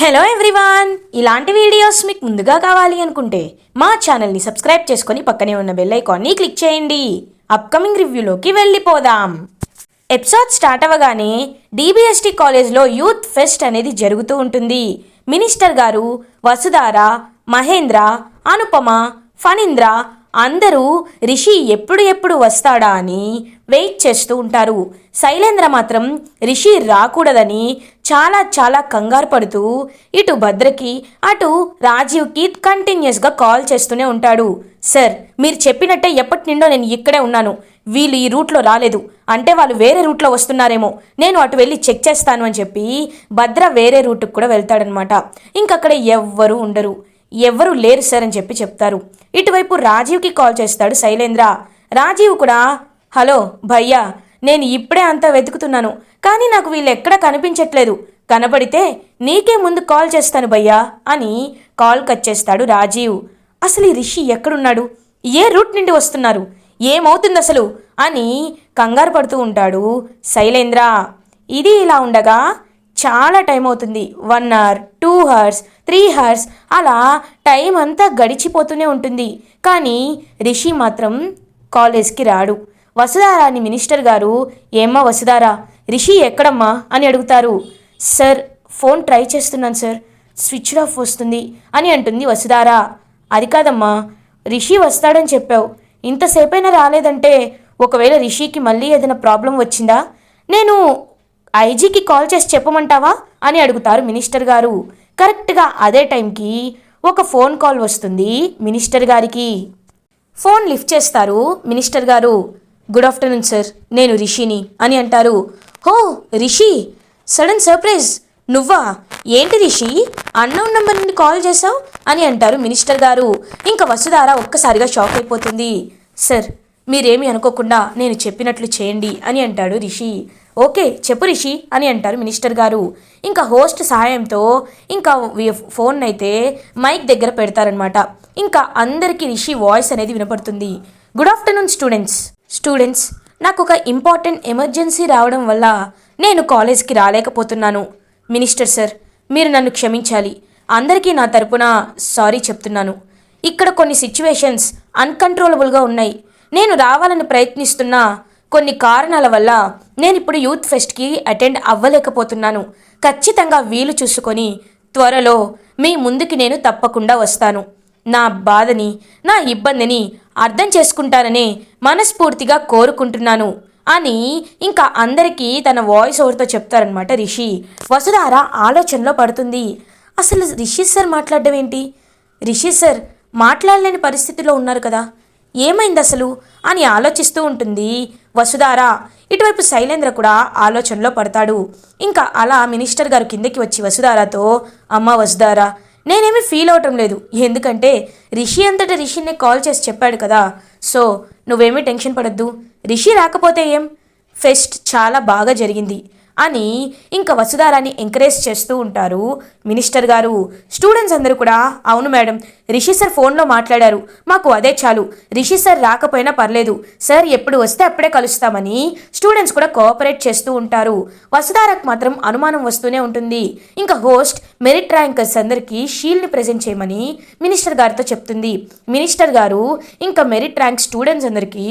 Hello everyone ఇలాంటి videos మీకు ముందుగా కావాలి అనుకుంటే మా ఛానల్ని సబ్స్క్రైబ్ చేసుకొని పక్కనే ఉన్న బెల్ ఐకాన్ని క్లిక్ చేయండి. అప్కమింగ్ రివ్యూలోకి వెళ్ళిపోదాం. ఎపిసోడ్ స్టార్ట్ అవ్వగానే డిబిఎస్టి కాలేజ్లో యూత్ ఫెస్ట్ అనేది జరుగుతూ ఉంటుంది. మినిస్టర్ గారు వసుధార మహేంద్ర అనుపమ ఫణీంద్ర అందరూ రిషి ఎప్పుడు ఎప్పుడు వస్తాడా అని వెయిట్ చేస్తూ ఉంటారు. శైలేంద్ర మాత్రం రిషి రాకూడదని చాలా చాలా కంగారు పడుతూ ఇటు భద్రకి అటు రాజీవ్కి కంటిన్యూస్గా కాల్ చేస్తూనే ఉంటాడు. సార్ మీరు చెప్పినట్టే ఎప్పటి నిండో నేను ఇక్కడే ఉన్నాను. వీళ్ళు ఈ రూట్లో రాలేదు. అంటే వాళ్ళు వేరే రూట్లో వస్తున్నారేమో. నేను అటు వెళ్ళి చెక్ చేస్తాను అని చెప్పి భద్ర వేరే రూట్కి కూడా వెళ్తాడనమాట. ఇంకక్కడ ఎవ్వరూ ఉండరు. ఎవ్వరూ లేరు సార్ అని చెప్పి చెప్తారు. ఇటువైపు రాజీవ్కి కాల్ చేస్తాడు శైలేంద్ర. రాజీవ్ కూడా హలో భయ్యా నేను ఇప్పుడే అంతా వెతుకుతున్నాను. కానీ నాకు వీళ్ళు ఎక్కడ కనిపించట్లేదు. కనపడితే నీకే ముందు కాల్ చేస్తాను భయ్యా అని కాల్ కట్ చేస్తాడు రాజీవ్. అసలు ఈ రిషి ఎక్కడున్నాడు? ఏ రూట్ నుండి వస్తున్నారు? ఏమవుతుంది అసలు అని కంగారు పడుతూ ఉంటాడు శైలేంద్ర. ఇది ఇలా ఉండగా చాలా టైం అవుతుంది. One hour two hours three hours అలా టైం అంతా గడిచిపోతూనే ఉంటుంది. కానీ రిషి మాత్రం కాలేజ్కి రాడు. వసుధారాని మినిస్టర్ గారు ఏమ్మా వసుధారా రిషి ఎక్కడమ్మా? అని అడుగుతారు. సార్ ఫోన్ ట్రై చేస్తున్నాను సార్. స్విచ్ ఆఫ్ వస్తుంది అని అంటుంది వసుధారా. అది కాదమ్మా రిషి వస్తాడని చెప్పావు. ఇంతసేపైనా రాలేదంటే ఒకవేళ రిషికి మళ్ళీ ఏదైనా ప్రాబ్లం వచ్చిందా? నేను ఐజీకి కాల్ చేసి చెప్పమంటావా? అని అడుగుతారు మినిస్టర్ గారు. కరెక్ట్గా అదే టైంకి ఒక ఫోన్ కాల్ వస్తుంది మినిస్టర్ గారికి. ఫోన్ లిఫ్ట్ చేస్తారు మినిస్టర్ గారు. గుడ్ ఆఫ్టర్నూన్ సార్ నేను రిషిని అని అంటారు. హో రిషి సడన్ సర్ప్రైజ్. నువ్వా? ఏంటి రిషి? అన్నోన్ నంబర్ నుండి కాల్ చేసావు అని అంటారు మినిస్టర్ గారు. ఇంకా వసుధార ఒక్కసారిగా షాక్ అయిపోతుంది. సార్ మీరేమీ అనుకోకుండా నేను చెప్పినట్లు చేయండి అని అంటాడు రిషి. ఓకే చెప్పు రిషి అని అంటారు మినిస్టర్ గారు. ఇంకా హోస్ట్ సహాయంతో ఇంకా ఫోన్ అయితే మైక్ దగ్గర పెడతారనమాట ఇంకా అందరికీ రిషి వాయిస్ అనేది వినపడుతుంది. Good afternoon students. స్టూడెంట్స్ నాకు ఒక ఇంపార్టెంట్ ఎమర్జెన్సీ రావడం వల్ల నేను కాలేజ్కి రాలేకపోతున్నాను. మినిస్టర్ సార్ మీరు నన్ను క్షమించాలి. అందరికీ నా తరపున సారీ చెప్తున్నాను. ఇక్కడ కొన్ని సిచ్యువేషన్స్ అన్కంట్రోలబుల్గా ఉన్నాయి. నేను రావాలని ప్రయత్నిస్తున్న కొన్ని కారణాల వల్ల నేను ఇప్పుడు యూత్ ఫెస్ట్కి అటెండ్ అవ్వలేకపోతున్నాను. ఖచ్చితంగా వీలు చూసుకొని త్వరలో మీ ముందుకి నేను తప్పకుండా వస్తాను. నా బాధని నా ఇబ్బందిని అర్థం చేసుకుంటానని మనస్ఫూర్తిగా కోరుకుంటున్నాను అని ఇంకా అందరికీ తన వాయిస్ ఓవర్తో చెప్తారనమాట రిషి. వసుధార ఆలోచనలో పడుతుంది. అసలు రిషి సార్ మాట్లాడడం ఏంటి? రిషి సార్ మాట్లాడలేని పరిస్థితిలో ఉన్నారు కదా. ఏమైంది అసలు? అని ఆలోచిస్తూ ఉంటుంది వసుధార. ఇటువైపు శైలేంద్ర కూడా ఆలోచనలో పడతాడు. ఇంకా అలా మినిస్టర్ గారు కిందకి వచ్చి వసుధారతో అమ్మ వసుధారా నేనేమి ఫీల్ అవటం లేదు. ఎందుకంటే రిషి అంతటా రిషినే కాల్ చేసి చెప్పాడు కదా. సో నువ్వేమీ టెన్షన్ పడద్దు. రిషి రాకపోతే ఏం? ఫెస్ట్ చాలా బాగా జరిగింది అని ఇంకా వసుధారాన్ని ఎంకరేజ్ చేస్తూ ఉంటారు. మినిస్టర్ గారు స్టూడెంట్స్ అందరూ కూడా అవును మేడం రిషి సార్ ఫోన్లో మాట్లాడారు. మాకు అదే చాలు. రిషి సార్ రాకపోయినా పర్లేదు. సార్ ఎప్పుడు వస్తే అప్పుడే కలుస్తామని స్టూడెంట్స్ కూడా కోఆపరేట్ చేస్తూ ఉంటారు. వసుధారకు మాత్రం అనుమానం వస్తూనే ఉంటుంది. ఇంకా హోస్ట్ మెరిట్ ర్యాంకర్స్ అందరికీ షీల్డ్ని ప్రజెంట్ చేయమని మినిస్టర్ గారితో చెప్తుంది. మినిస్టర్ గారు ఇంకా మెరిట్ ర్యాంక్ స్టూడెంట్స్ అందరికీ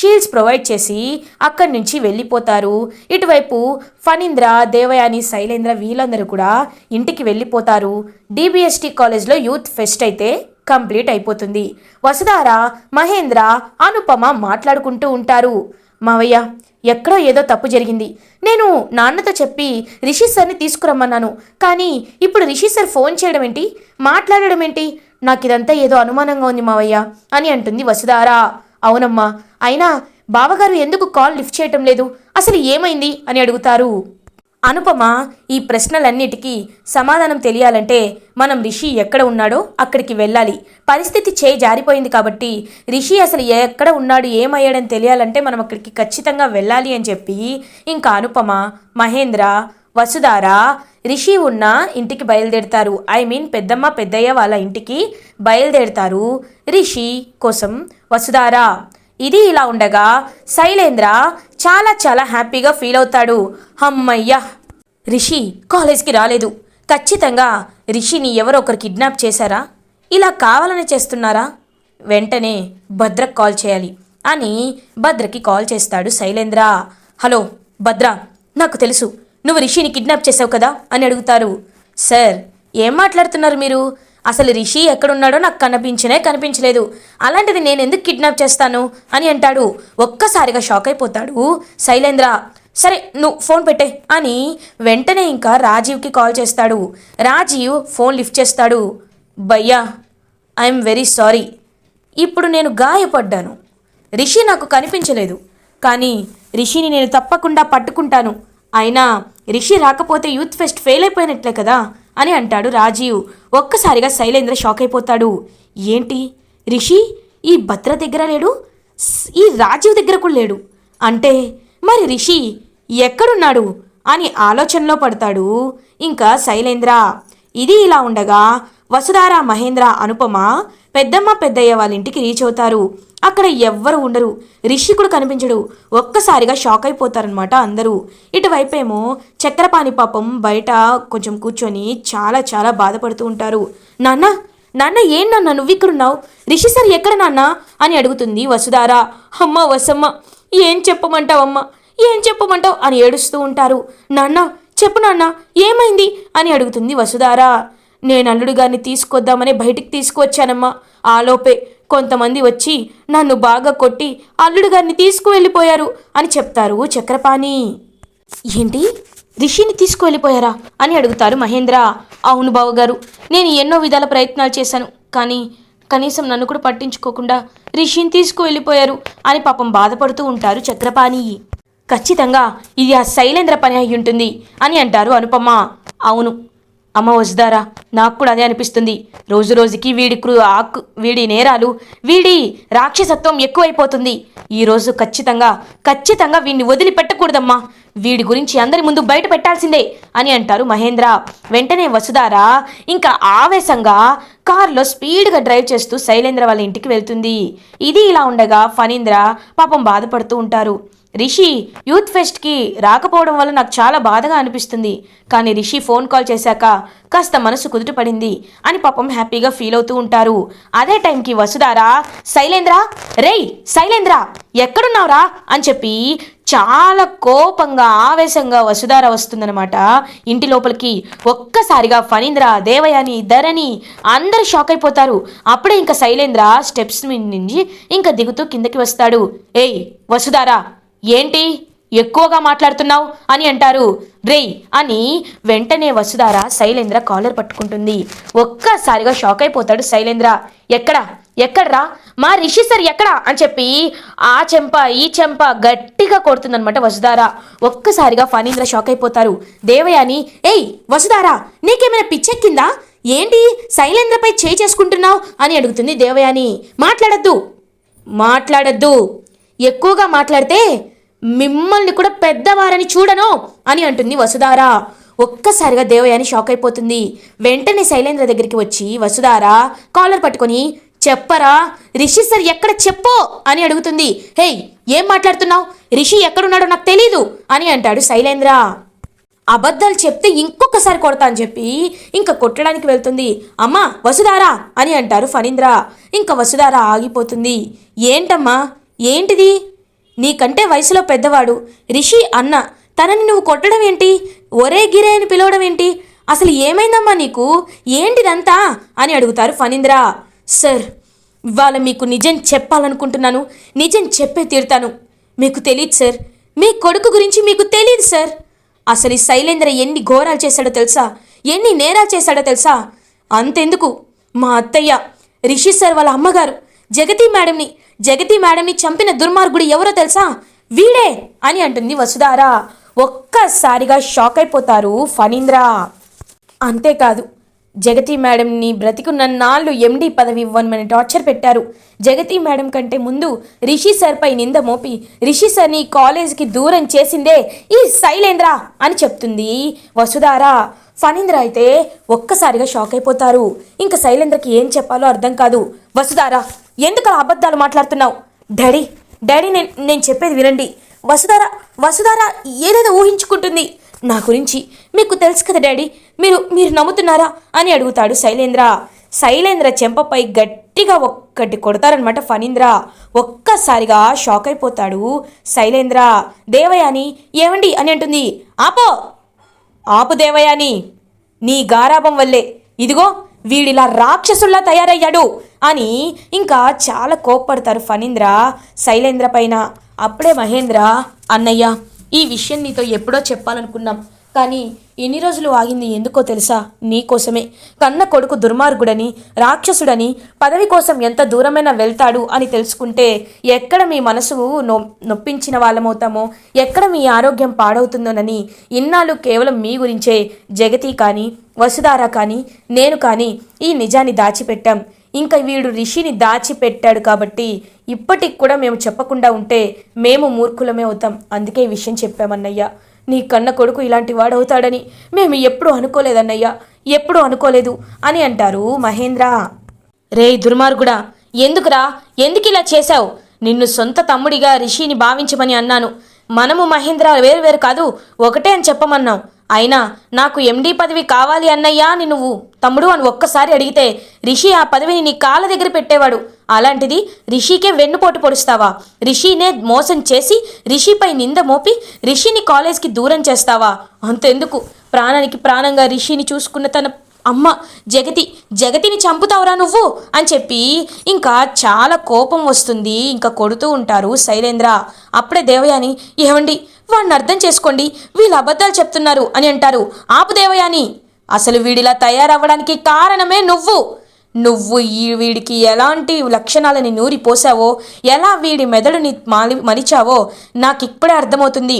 షీల్డ్స్ ప్రొవైడ్ చేసి అక్కడి నుంచి వెళ్ళిపోతారు. ఇటువైపు ఫణీంద్ర దేవయాని శైలేంద్ర వీళ్ళందరూ కూడా ఇంటికి వెళ్ళిపోతారు. డిబిఎస్టీ కాలేజ్లో యూత్ ఫెస్ట్ అయితే కంప్లీట్ అయిపోతుంది. వసుధార మహేంద్ర అనుపమ మాట్లాడుకుంటూ ఉంటారు. మావయ్య ఎక్కడో ఏదో తప్పు జరిగింది. నేను నాన్నతో చెప్పి రిషి సార్ని తీసుకురమ్మన్నాను. కానీ ఇప్పుడు రిషి సార్ ఫోన్ చేయడం ఏంటి? మాట్లాడడం ఏంటి? నాకు ఇదంతా ఏదో అనుమానంగా ఉంది మావయ్య అని అంటుంది వసుధార. అవునమ్మా అయినా బావగారు ఎందుకు కాల్ లిఫ్ట్ చేయటం లేదు? అసలు ఏమైంది? అని అడుగుతారు. అనుపమ ఈ ప్రశ్నలన్నిటికీ సమాధానం తెలియాలంటే మనం రిషి ఎక్కడ ఉన్నాడో అక్కడికి వెళ్ళాలి. పరిస్థితి చేయి జారిపోయింది కాబట్టి రిషి అసలు ఎక్కడ ఉన్నాడు ఏమయ్యాడని తెలియాలంటే మనం అక్కడికి ఖచ్చితంగా వెళ్ళాలి అని చెప్పి ఇంకా అనుపమ మహేంద్ర వసుధార రిషి ఉన్న ఇంటికి బయలుదేరుతారు. ఐ మీన్ పెద్దమ్మ పెద్దయ్య వాళ్ళ ఇంటికి బయలుదేరుతారు రిషి కోసం. వసుధార ఇది ఇలా ఉండగా శైలేంద్ర చాలా చాలా హ్యాపీగా ఫీల్ అవుతాడు. అమ్మయ్యా! రిషి కాలేజ్కి రాలేదు. ఖచ్చితంగా రిషిని ఎవరో ఒకరు కిడ్నాప్ చేశారా? ఇలా కావాలని చేస్తున్నారా? వెంటనే భద్రకు కాల్ చేయాలి అని భద్రకి కాల్ చేస్తాడు శైలేంద్ర. హలో భద్ర నాకు తెలుసు. నువ్వు రిషిని కిడ్నాప్ చేసావు కదా అని అడుగుతారు. సార్ ఏం మాట్లాడుతున్నారు మీరు? అసలు రిషి ఎక్కడున్నాడో నాకు కనిపించినే కనిపించలేదు. అలాంటిది నేను ఎందుకు కిడ్నాప్ చేస్తాను? అని అంటాడు. ఒక్కసారిగా షాక్ అయిపోతాడు. శైలేంద్ర సరే నువ్వు ఫోన్ పెట్టే అని వెంటనే ఇంకా రాజీవ్కి కాల్ చేస్తాడు. రాజీవ్ ఫోన్ లిఫ్ట్ చేస్తాడు. భయ్యా ఐఎమ్ వెరీ సారీ. ఇప్పుడు నేను గాయపడ్డాను. రిషి నాకు కనిపించలేదు. కానీ రిషిని నేను తప్పకుండా పట్టుకుంటాను. అయినా రిషి రాకపోతే యూత్ ఫెస్ట్ ఫెయిల్ అయిపోయినట్లే కదా. అని అంటాడు రాజీవ్. ఒక్కసారిగా శైలేంద్ర షాక్ అయిపోతాడు. ఏంటి? రిషి ఈ భద్ర దగ్గర లేడు? ఈ రాజీవ్ దగ్గర కూడా లేడు? అంటే మరి రిషి ఎక్కడున్నాడు? అని ఆలోచనలో పడతాడు ఇంకా శైలేంద్ర. ఇది ఇలా ఉండగా వసుధార మహేంద్ర అనుపమ పెద్దమ్మ పెద్దయ్య వాళ్ళ ఇంటికి రీచ్ అవుతారు. అక్కడ ఎవ్వరు ఉండరు. రిషికుడు కనిపించడు. ఒక్కసారిగా షాక్ అయిపోతారనమాట అందరూ. ఇటువైపేమో చక్రపాణి పాపం బయట కొంచెం కూర్చొని చాలా చాలా బాధపడుతూ ఉంటారు. నాన్న నాన్న ఏం నాన్న? నువ్వు ఇక్కడున్నావు రిషి సార్ ఎక్కడ నాన్న? అని అడుగుతుంది వసుధారా. అమ్మ వసమ్మ ఏం చెప్పమంటావమ్మ? ఏం చెప్పమంటావు? అని ఏడుస్తూ ఉంటారు. నాన్న చెప్పు నాన్న ఏమైంది? అని అడుగుతుంది వసుధారా. నేను అల్లుడు గారిని తీసుకొద్దామని బయటికి తీసుకువచ్చానమ్మా. ఆలోపే కొంతమంది వచ్చి నన్ను బాగా కొట్టి అల్లుడు గారిని తీసుకువెళ్ళిపోయారు అని చెప్తారు చక్రపాణి. ఏంటి? రిషిని తీసుకువెళ్ళిపోయారా అని అడుగుతారు మహేంద్ర. అవును బావగారు నేను ఎన్నో విధాల ప్రయత్నాలు చేశాను కానీ కనీసం నన్ను కూడా పట్టించుకోకుండా రిషిని తీసుకువెళ్ళిపోయారు అని పాపం బాధపడుతూ ఉంటారు చక్రపాణి. ఖచ్చితంగా ఇది ఆ శైలేంద్ర పని అయి ఉంటుంది అని అంటారు అనుపమ. అవును అమ్మ వసుదారా నాకు కూడా అదే అనిపిస్తుంది. రోజు రోజుకి వీడి క్రూ ఆకు వీడి నేరాలు వీడి రాక్షసత్వం ఎక్కువైపోతుంది. ఈరోజు ఖచ్చితంగా ఖచ్చితంగా వీడిని వదిలిపెట్టకూడదమ్మా. వీడి గురించి అందరి ముందు బయట పెట్టాల్సిందే అని అంటారు మహేంద్ర. వెంటనే వసుధార ఇంకా ఆవేశంగా కారులో స్పీడ్గా డ్రైవ్ చేస్తూ శైలేంద్ర వాళ్ళ ఇంటికి వెళ్తుంది. ఇది ఇలా ఉండగా ఫణీంద్ర పాపం బాధపడుతూ ఉంటారు. రిషి యూత్ ఫెస్ట్కి రాకపోవడం వల్ల నాకు చాలా బాధగా అనిపిస్తుంది. కానీ రిషి ఫోన్ కాల్ చేశాక కాస్త మనసు కుదుటపడింది అని పాపం హ్యాపీగా ఫీల్ అవుతూ ఉంటారు. అదే టైంకి వసుధారా శైలేంద్ర రేయ్ శైలేంద్ర ఎక్కడున్నావురా? అని చెప్పి చాలా కోపంగా ఆవేశంగా వసుధార వస్తుందన్నమాట. ఇంటి లోపలికి ఒక్కసారిగా ఫణీంద్ర దేవయాని ధరణి అందరూ షాక్ అయిపోతారు. అప్పుడే ఇంకా శైలేంద్ర స్టెప్స్ నుంచి ఇంకా దిగుతూ కిందకి వస్తాడు. ఏయ్ వసుధారా ఏంటి? ఎక్కువగా మాట్లాడుతున్నావు అని అంటారు. రేయ్ అని వెంటనే వసుధార శైలేంద్ర కాలర్ పట్టుకుంటుంది. ఒక్కసారిగా షాక్ అయిపోతాడు శైలేంద్ర. ఎక్కడ? ఎక్కడ్రా? మా రిషి సార్ ఎక్కడా? అని చెప్పి ఆ చెంప ఈ చెంప గట్టిగా కొడుతుందనమాట వసుధార. ఒక్కసారిగా ఫణీంద్ర షాక్ అయిపోతారు. దేవయాని ఏయ్ వసుధార నీకేమైనా పిచ్చెక్కిందా? ఏంటి శైలేంద్రపై చేయి చేసుకుంటున్నావు? అని అడుగుతుంది దేవయాని. మాట్లాడద్దు. మాట్లాడద్దు. ఎక్కువగా మాట్లాడితే మిమ్మల్ని కూడా పెద్దవారని చూడను అని అంటుంది వసుధార. ఒక్కసారిగా దేవయాని షాక్ అయిపోతుంది. వెంటనే శైలేంద్ర దగ్గరికి వచ్చి వసుధార కాలర్ పట్టుకొని చెప్పరా రిషి సార్ ఎక్కడ చెప్పు అని అడుగుతుంది. హేయ్ ఏం మాట్లాడుతున్నావు? రిషి ఎక్కడున్నాడో నాకు తెలీదు అని అంటాడు శైలేంద్ర. అబద్ధాలు చెప్తే ఇంకొకసారి కొడతా అని చెప్పి ఇంకా కొట్టడానికి వెళ్తుంది. అమ్మా వసుధారా అని అంటారు ఫణీంద్ర. ఇంకా వసుధార ఆగిపోతుంది. ఏంటమ్మా? ఏంటిది? నీకంటే వయసులో పెద్దవాడు రిషి అన్న తనని నువ్వు కొట్టడం ఏంటి? ఒరే గిరే అని పిలవడం ఏంటి? అసలు ఏమైందమ్మా నీకు? ఏంటిదంతా? అని అడుగుతారు ఫణీంద్ర. సార్ ఇవాళ మీకు నిజం చెప్పాలనుకుంటున్నాను. నిజం చెప్పే తీరుతాను. మీకు తెలియదు సార్. మీ కొడుకు గురించి మీకు తెలియదు సార్. అసలు ఈ శైలేంద్ర ఎన్ని ఘోరాలు చేశాడో తెలుసా? ఎన్ని నేరాలు చేశాడో తెలుసా? అంతెందుకు. మా అత్తయ్య రిషి సార్ వాళ్ళ అమ్మగారు జగతి మేడంని జగతి మేడంని చంపిన దుర్మార్గుడు ఎవరో తెలుసా? వీడే అని అంటుంది వసుధార. ఒక్కసారిగా షాక్ అయిపోతారు ఫణీంద్ర. అంతేకాదు జగతి మేడంని బ్రతికున్న నాళ్ళు ఎండి పదవి ఇవ్వమని టార్చర్ పెట్టారు. జగతి మేడం కంటే ముందు రిషి సార్పై నింద మోపి రిషి సార్ని కాలేజీకి దూరం చేసిందే ఈ శైలేంద్ర అని చెప్తుంది వసుధార. ఫణీంద్ర అయితే ఒక్కసారిగా షాక్ అయిపోతారు. ఇంకా శైలేంద్రకి ఏం చెప్పాలో అర్థం కాదు. వసుధార ఎందుకు అలా అబద్ధాలు మాట్లాడుతున్నావు? డాడీ డాడీ నేను నేను చెప్పేది వినండి. వసుధార వసుధార ఏదేదో ఊహించుకుంటుంది. నా గురించి మీకు తెలుసు కదా డాడీ మీరు మీరు నమ్ముతున్నారా అని అడుగుతాడు శైలేంద్ర. శైలేంద్ర చెంపపై గట్టిగా ఒక్కటి కొడతారనమాట ఫణీంద్ర. ఒక్కసారిగా షాక్ అయిపోతాడు శైలేంద్ర. దేవయాని ఏమండి అని అంటుంది. ఆపో! ఆపు దేవయాని! నీ గారాభం వల్లే. ఇదిగో వీడిలా రాక్షసుల్లా తయారయ్యాడు అని ఇంకా చాలా కోప్పడతారు ఫణీంద్ర. శైలేంద్ర పైన అప్పుడే మహేంద్ర అన్నయ్య ఈ విషయం నీతో ఎప్పుడో చెప్పాలనుకున్నాం. కానీ ఎన్ని రోజులు ఆగింది ఎందుకో తెలుసా? నీకోసమే కన్న కొడుకు దుర్మార్గుడని రాక్షసుడని పదవి కోసం ఎంత దూరమైనా వెళ్తాడు అని తెలుసుకుంటే ఎక్కడ మీ మనసు నొ నొప్పించిన వాళ్ళమవుతామో ఎక్కడ మీ ఆరోగ్యం పాడవుతుందోనని ఇన్నాళ్ళు కేవలం మీ గురించే జగతి కానీ వసుధార కానీ నేను కానీ ఈ నిజాన్ని దాచిపెట్టాం. ఇంకా వీడు రిషిని దాచిపెట్టాడు కాబట్టి ఇప్పటికి కూడా మేము చెప్పకుండా ఉంటే మేము మూర్ఖులమే అవుతాం. అందుకే ఈ విషయం చెప్పామన్నయ్య. నీ కన్న కొడుకు ఇలాంటి వాడవుతాడని మేము ఎప్పుడూ అనుకోలేదన్నయ్యా. ఎప్పుడూ అనుకోలేదు అని అంటారు మహేంద్ర. రే దుర్మార్గుడా ఎందుకురా? ఎందుకు ఇలా చేశావు? నిన్ను సొంత తమ్ముడిగా రిషిని భావించమని అన్నాను. మనము మహేంద్ర వేరు వేరు కాదు ఒకటే అని చెప్పమన్నాం. అయినా నాకు ఎండీ పదవి కావాలి అన్నయ్యా అని నువ్వు తమ్ముడు అని ఒక్కసారి అడిగితే రిషి ఆ పదవిని నీ కాళ్ళ దగ్గర పెట్టేవాడు. అలాంటిది రిషికే వెన్నుపోటు పొడుస్తావా? రిషినే మోసం చేసి రిషిపై నింద మోపి రిషిని కాలేజ్కి దూరం చేస్తావా? అంతెందుకు? ప్రాణానికి ప్రాణంగా రిషిని చూసుకున్న తన అమ్మ జగతి జగతిని చంపుతావురా నువ్వు అని చెప్పి ఇంకా చాలా కోపం వస్తుంది. ఇంకా కొడుతూ ఉంటారు శైలేంద్ర. అప్పుడే దేవయాని ఏమండి వాడిని అర్థం చేసుకోండి వీళ్ళు అబద్ధాలు చెప్తున్నారు అని అంటారు. ఆపు దేవయాని అసలు వీడిలా తయారవ్వడానికి కారణమే నువ్వు. నువ్వు ఈ వీడికి ఎలాంటి లక్షణాలని నూరి పోసావో ఎలా వీడి మెదడుని మాలి మరిచావో నాకు ఇప్పుడే అర్థమవుతుంది.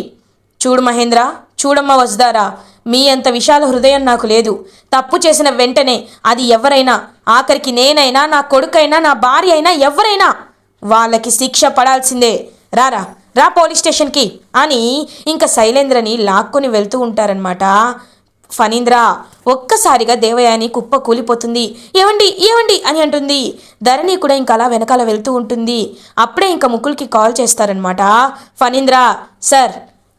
చూడు మహేంద్ర చూడమ్మ వసుదారా మీ అంత విశాల హృదయం నాకు లేదు. తప్పు చేసిన వెంటనే అది ఎవరైనా ఆఖరికి నేనైనా నా కొడుకైనా నా భార్య అయినా ఎవరైనా వాళ్ళకి శిక్ష పడాల్సిందే. రారా రా పోలీస్ స్టేషన్కి అని ఇంకా శైలేంద్రని లాక్కొని వెళ్తూ ఉంటారనమాట ఫణీంద్ర ఒక్కసారిగా దేవయాని కుప్ప కూలిపోతుంది. ఏవండి ఏవండి అని అంటుంది. ధరణి కూడా ఇంకా అలా వెనకాల వెళ్తూ ఉంటుంది. అప్పుడే ఇంకా ముకుల్కి కాల్ చేస్తారనమాట ఫణీంద్ర సార్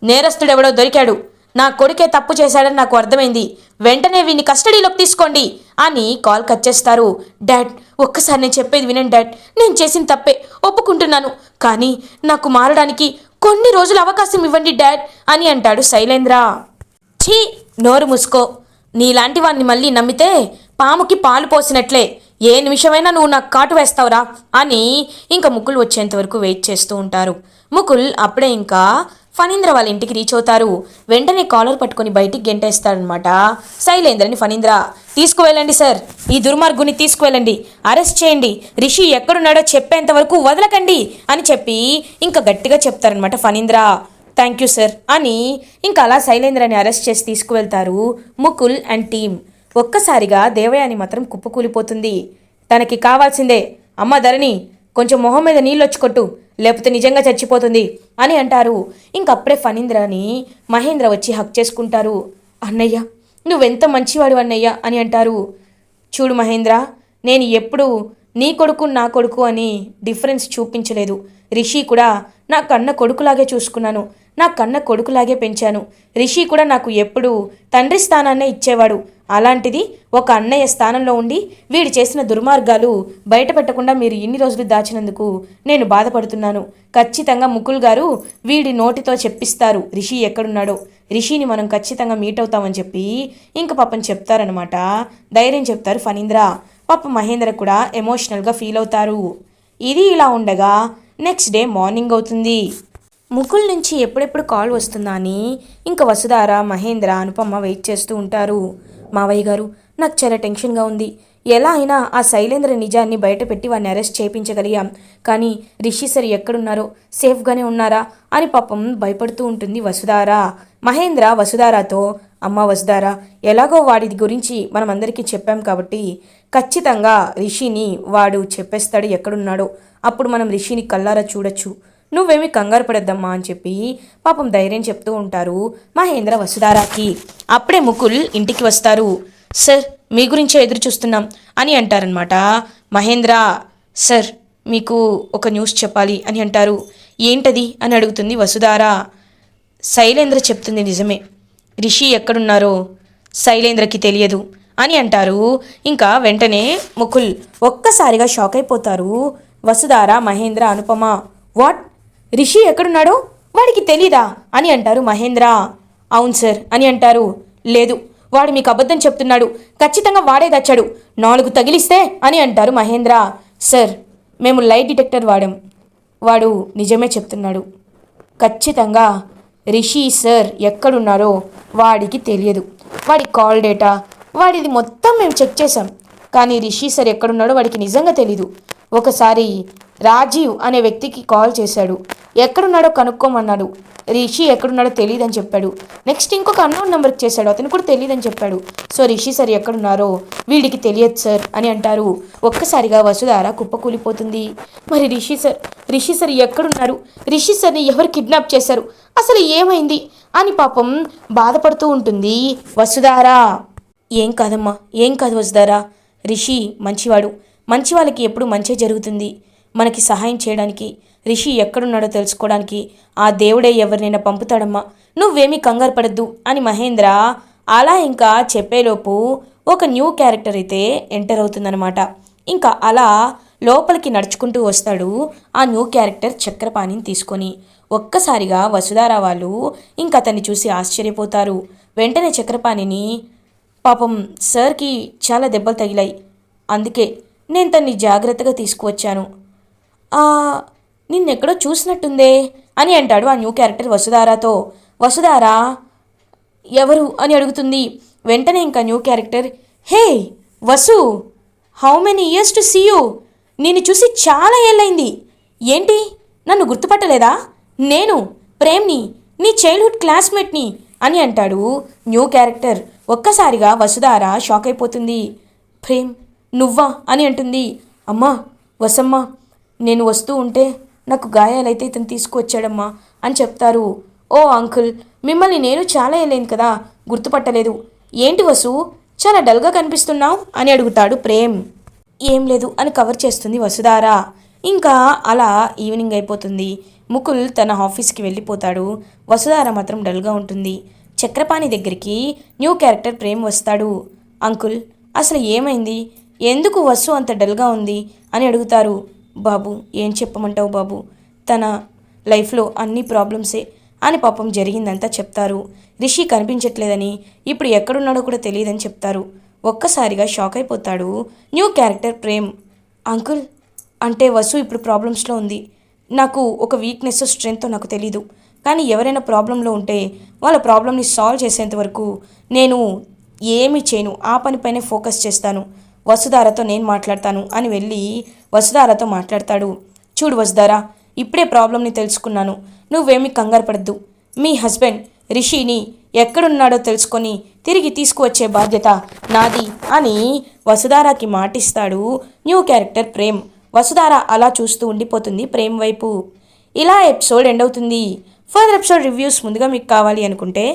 నేరస్తుడెవడో దొరికాడు. నా కొడుకే తప్పు చేశాడని నాకు అర్థమైంది. వెంటనే వీని కస్టడీలోకి తీసుకోండి అని కాల్ కట్ చేస్తారు డాడ్. ఒక్కసారి నేను చెప్పేది వినండి డాడ్. నేను చేసిన తప్పే. ఒప్పుకుంటున్నాను. కానీ నాకు మారడానికి కొన్ని రోజులు అవకాశం ఇవ్వండి డాడ్ అని అంటాడు శైలేంద్ర. ఛీ నోరు మూసుకో. నీలాంటి వాడిని మళ్ళీ నమ్మితే పాముకి పాలు పోసినట్లే. ఏ నిమిషమైనా నువ్వు నాకు కాటు వేస్తావురా అని ఇంకా ముకుల్ వచ్చేంత వరకు వెయిట్ చేస్తూ ఉంటారు. ముకుల్ అప్పుడే ఇంకా ఫణీంద్ర వాళ్ళ ఇంటికి రీచ్ అవుతారు. వెంటనే కాలర్ పట్టుకొని బయటికి గెంటేస్తాడనమాట శైలేంద్రని ఫణీంద్ర. తీసుకువెళ్ళండి సార్. ఈ దుర్మార్గుని తీసుకువెళ్ళండి. అరెస్ట్ చేయండి. రిషి ఎక్కడున్నాడో చెప్పేంత వరకు వదలకండి అని చెప్పి ఇంకా గట్టిగా చెప్తారనమాట ఫణీంద్ర. థ్యాంక్ యూ సార్ అని ఇంకా అలా శైలేంద్రని అరెస్ట్ చేసి తీసుకువెళ్తారు ముకుల్ అండ్ టీమ్. ఒక్కసారిగా దేవయాని మాత్రం కుప్పకూలిపోతుంది. తనకి కావాల్సిందే. అమ్మ ధరణి కొంచెం మొహం మీద నీళ్ళు వచ్చి కొట్టు. లేకపోతే నిజంగా చచ్చిపోతుంది అని అంటారు. ఇంకప్పుడే ఫణీంద్రని మహేంద్ర వచ్చి హక్ చేసుకుంటారు. అన్నయ్య నువ్వెంత మంచివాడు అన్నయ్య అని అంటారు. చూడు మహేంద్ర నేను ఎప్పుడు నీ కొడుకు నా కొడుకు అని డిఫరెన్స్ చూపించలేదు. రిషి కూడా నా కన్న కొడుకులాగే చూసుకున్నాను. నా కన్న కొడుకులాగే పెంచాను. రిషి కూడా నాకు ఎప్పుడూ తండ్రి స్థానాన్నే ఇచ్చేవాడు. అలాంటిది ఒక అన్నయ్య స్థానంలో ఉండి వీడు చేసిన దుర్మార్గాలు బయటపెట్టకుండా మీరు ఇన్ని రోజులు దాచినందుకు నేను బాధపడుతున్నాను. ఖచ్చితంగా ముకుల్ గారు వీడి నోటితో చెప్పిస్తారు రిషి ఎక్కడున్నాడో. రిషిని మనం ఖచ్చితంగా మీట్ అవుతామని చెప్పి ఇంక పాపం చెప్తారనమాట ధైర్యం చెప్తారు ఫణీంద్ర. పాప మహేంద్ర కూడా ఎమోషనల్గా ఫీల్ అవుతారు. ఇది ఇలా ఉండగా నెక్స్ట్ డే మార్నింగ్ అవుతుంది. ముకుల్ నుంచి ఎప్పుడెప్పుడు కాల్ వస్తుందా అని? ఇంకా వసుధార మహేంద్ర అనుపమ వెయిట్ చేస్తూ ఉంటారు. మావయ్య గారు నాకు చాలా టెన్షన్గా ఉంది. ఎలా అయినా ఆ శైలేంద్ర నిజాన్ని బయటపెట్టి వాడిని అరెస్ట్ చేయించగలిగాం. కానీ రిషి సార్ ఎక్కడున్నారో సేఫ్గానే ఉన్నారా అని పాపం భయపడుతూ ఉంటుంది వసుధార. మహేంద్ర వసుధారాతో అమ్మ వసుధార ఎలాగో వాడి గురించి మనం అందరికీ చెప్పాం కాబట్టి ఖచ్చితంగా రిషిని వాడు చెప్పేస్తాడు ఎక్కడున్నాడో. అప్పుడు మనం రిషిని కల్లారా చూడొచ్చు. నువ్వేమి కంగారు పడద్దమ్మా అని చెప్పి పాపం ధైర్యం చెప్తూ ఉంటారు మహేంద్ర వసుధారాకి. అప్పుడే ముకుల్ ఇంటికి వస్తారు. సార్ మీ గురించే ఎదురు చూస్తున్నాం అని అంటారనమాట మహేంద్ర సార్ మీకు ఒక న్యూస్ చెప్పాలి అని అంటారు. ఏంటది? అని అడుగుతుంది వసుధార. శైలేంద్ర చెప్తుంది నిజమే. రిషి ఎక్కడున్నారో శైలేంద్రకి తెలియదు అని అంటారు. ఇంకా వెంటనే ముకుల్ ఒక్కసారిగా షాక్ అయిపోతారు. వసుధార మహేంద్ర అనుపమ వాట్? రిషి ఎక్కడున్నాడో వాడికి తెలీదా? అని అంటారు మహేంద్ర. అవును సార్ అని అంటారు. లేదు వాడు మీకు అబద్ధం చెప్తున్నాడు. ఖచ్చితంగా వాడే దచ్చాడు. నాలుగు తగిలిస్తే అని అంటారు మహేంద్ర. సార్ మేము లైట్ డిటెక్టర్ వాడాం. వాడు నిజమే చెప్తున్నాడు. ఖచ్చితంగా రిషి సార్ ఎక్కడున్నారో వాడికి తెలియదు. వాడి కాల్ డేటా వాడిది మొత్తం మేము చెక్ చేసాం కానీ రిషి సార్ ఎక్కడున్నాడో వాడికి నిజంగా తెలీదు. ఒకసారి రాజీవ్ అనే వ్యక్తికి కాల్ చేశాడు. ఎక్కడున్నాడో కనుక్కోమన్నాడు. రిషి ఎక్కడున్నాడో తెలియదని చెప్పాడు. నెక్స్ట్ ఇంకొక అన్నోన్ నెంబర్కి చేశాడు. అతను కూడా తెలియదని చెప్పాడు. సో రిషి సార్ ఎక్కడున్నారో వీడికి తెలియదు సార్ అని అంటారు. ఒక్కసారిగా వసుధార కుప్పకూలిపోతుంది మరి రిషి సార్ రిషి సార్ ఎక్కడున్నారు? రిషి సార్ని ఎవరు కిడ్నాప్ చేశారు? అసలు ఏమైంది? అని పాపం బాధపడుతూ ఉంటుంది వసుధార. ఏం కాదమ్మా ఏం కాదు వసుధారా. రిషి మంచివాడు. మంచి వాళ్ళకి ఎప్పుడు మంచి జరుగుతుంది. మనకి సహాయం చేయడానికి రిషి ఎక్కడున్నాడో తెలుసుకోవడానికి ఆ దేవుడే ఎవరినైనా పంపుతాడమ్మా. నువ్వేమీ కంగారు పడద్దు అని మహేంద్ర అలా ఇంకా చెప్పేలోపు ఒక న్యూ క్యారెక్టర్ అయితే ఎంటర్ అవుతుందన్నమాట. ఇంకా అలా లోపలికి నడుచుకుంటూ వస్తాడు ఆ న్యూ క్యారెక్టర్ చక్రపాణిని తీసుకొని. ఒక్కసారిగా వసుధారా వాళ్ళు ఇంకా అతన్ని చూసి ఆశ్చర్యపోతారు. వెంటనే చక్రపాణిని పాపం సార్కి చాలా దెబ్బలు తగిలాయి. అందుకే నేను తన్ని జాగ్రత్తగా తీసుకువచ్చాను. నిన్నెక్కడో చూసినట్టుందే అని అంటాడు ఆ న్యూ క్యారెక్టర్ వసుధారాతో. వసుధారా ఎవరు అని అడుగుతుంది. వెంటనే ఇంకా new character hey Vasu how many years to see you? నిన్ను చూసి చాలా ఏళ్ళైంది ఏంటి? నన్ను గుర్తుపట్టలేదా? నేను ప్రేమ్ని నీ చైల్డ్హుడ్ క్లాస్మేట్ని అని అంటాడు న్యూ క్యారెక్టర్. ఒక్కసారిగా వసుధార షాక్ అయిపోతుంది ప్రేమ్ నువ్వా అని అంటుంది. అమ్మా వసమ్మ నేను వస్తూ ఉంటే నాకు గాయాలైతే ఇతను తీసుకువచ్చాడమ్మా అని చెప్తారు. ఓ అంకుల్ మిమ్మల్ని నేను చాలా వెళ్ళాను కదా గుర్తుపట్టలేదు. ఏంటి వసు చాలా డల్గా కనిపిస్తున్నావు అని అడుగుతాడు ప్రేమ్. ఏం లేదు అని కవర్ చేస్తుంది వసుధార. ఇంకా అలా ఈవినింగ్ అయిపోతుంది. ముకుల్ తన ఆఫీస్కి వెళ్ళిపోతాడు. వసుధార మాత్రం డల్గా ఉంటుంది. చక్రపాణి దగ్గరికి న్యూ క్యారెక్టర్ ప్రేమ్ వస్తాడు. అంకుల్ అసలు ఏమైంది? ఎందుకు వసు అంత డల్గా ఉంది? అని అడుగుతారు. బాబు ఏం చెప్పమంటావు బాబు? తన లైఫ్లో అన్ని ప్రాబ్లమ్సే అని పాపం జరిగిందంతా చెప్తారు. రిషి కనిపించట్లేదని ఇప్పుడు ఎక్కడున్నాడో కూడా తెలియదని చెప్తారు. ఒక్కసారిగా షాక్ అయిపోతాడు న్యూ క్యారెక్టర్ ప్రేమ్. అంకుల్ అంటే వసు ఇప్పుడు ప్రాబ్లమ్స్లో ఉంది. నాకు ఒక వీక్నెస్ స్ట్రెంగ్త్ నాకు తెలీదు. కానీ ఎవరైనా ప్రాబ్లంలో ఉంటే వాళ్ళ ప్రాబ్లమ్ని సాల్వ్ చేసేంత వరకు నేను ఏమీ చేయను. ఆ పనిపైనే ఫోకస్ చేస్తాను. వసుధారతో నేను మాట్లాడతాను అని వెళ్ళి వసుధారతో మాట్లాడతాడు. చూడు వసుధార ఇప్పుడే ప్రాబ్లమ్ని తెలుసుకున్నాను. నువ్వేమీ కంగారు పడద్దు. మీ హస్బెండ్ రిషిని ఎక్కడున్నాడో తెలుసుకొని తిరిగి తీసుకువచ్చే బాధ్యత నాది అని వసుధారాకి మాటిస్తాడు న్యూ క్యారెక్టర్ ప్రేమ్. వసుధార అలా చూస్తూ ఉండిపోతుంది ప్రేమ్ వైపు. ఇలా ఎపిసోడ్ ఎండ్ అవుతుంది. ఫర్దర్ ఎపిసోడ్ రివ్యూస్ ముందుగా మీకు కావాలి అనుకుంటే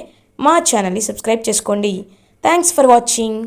మా ఛానల్ని సబ్స్క్రైబ్ చేసుకోండి. Thanks for watching.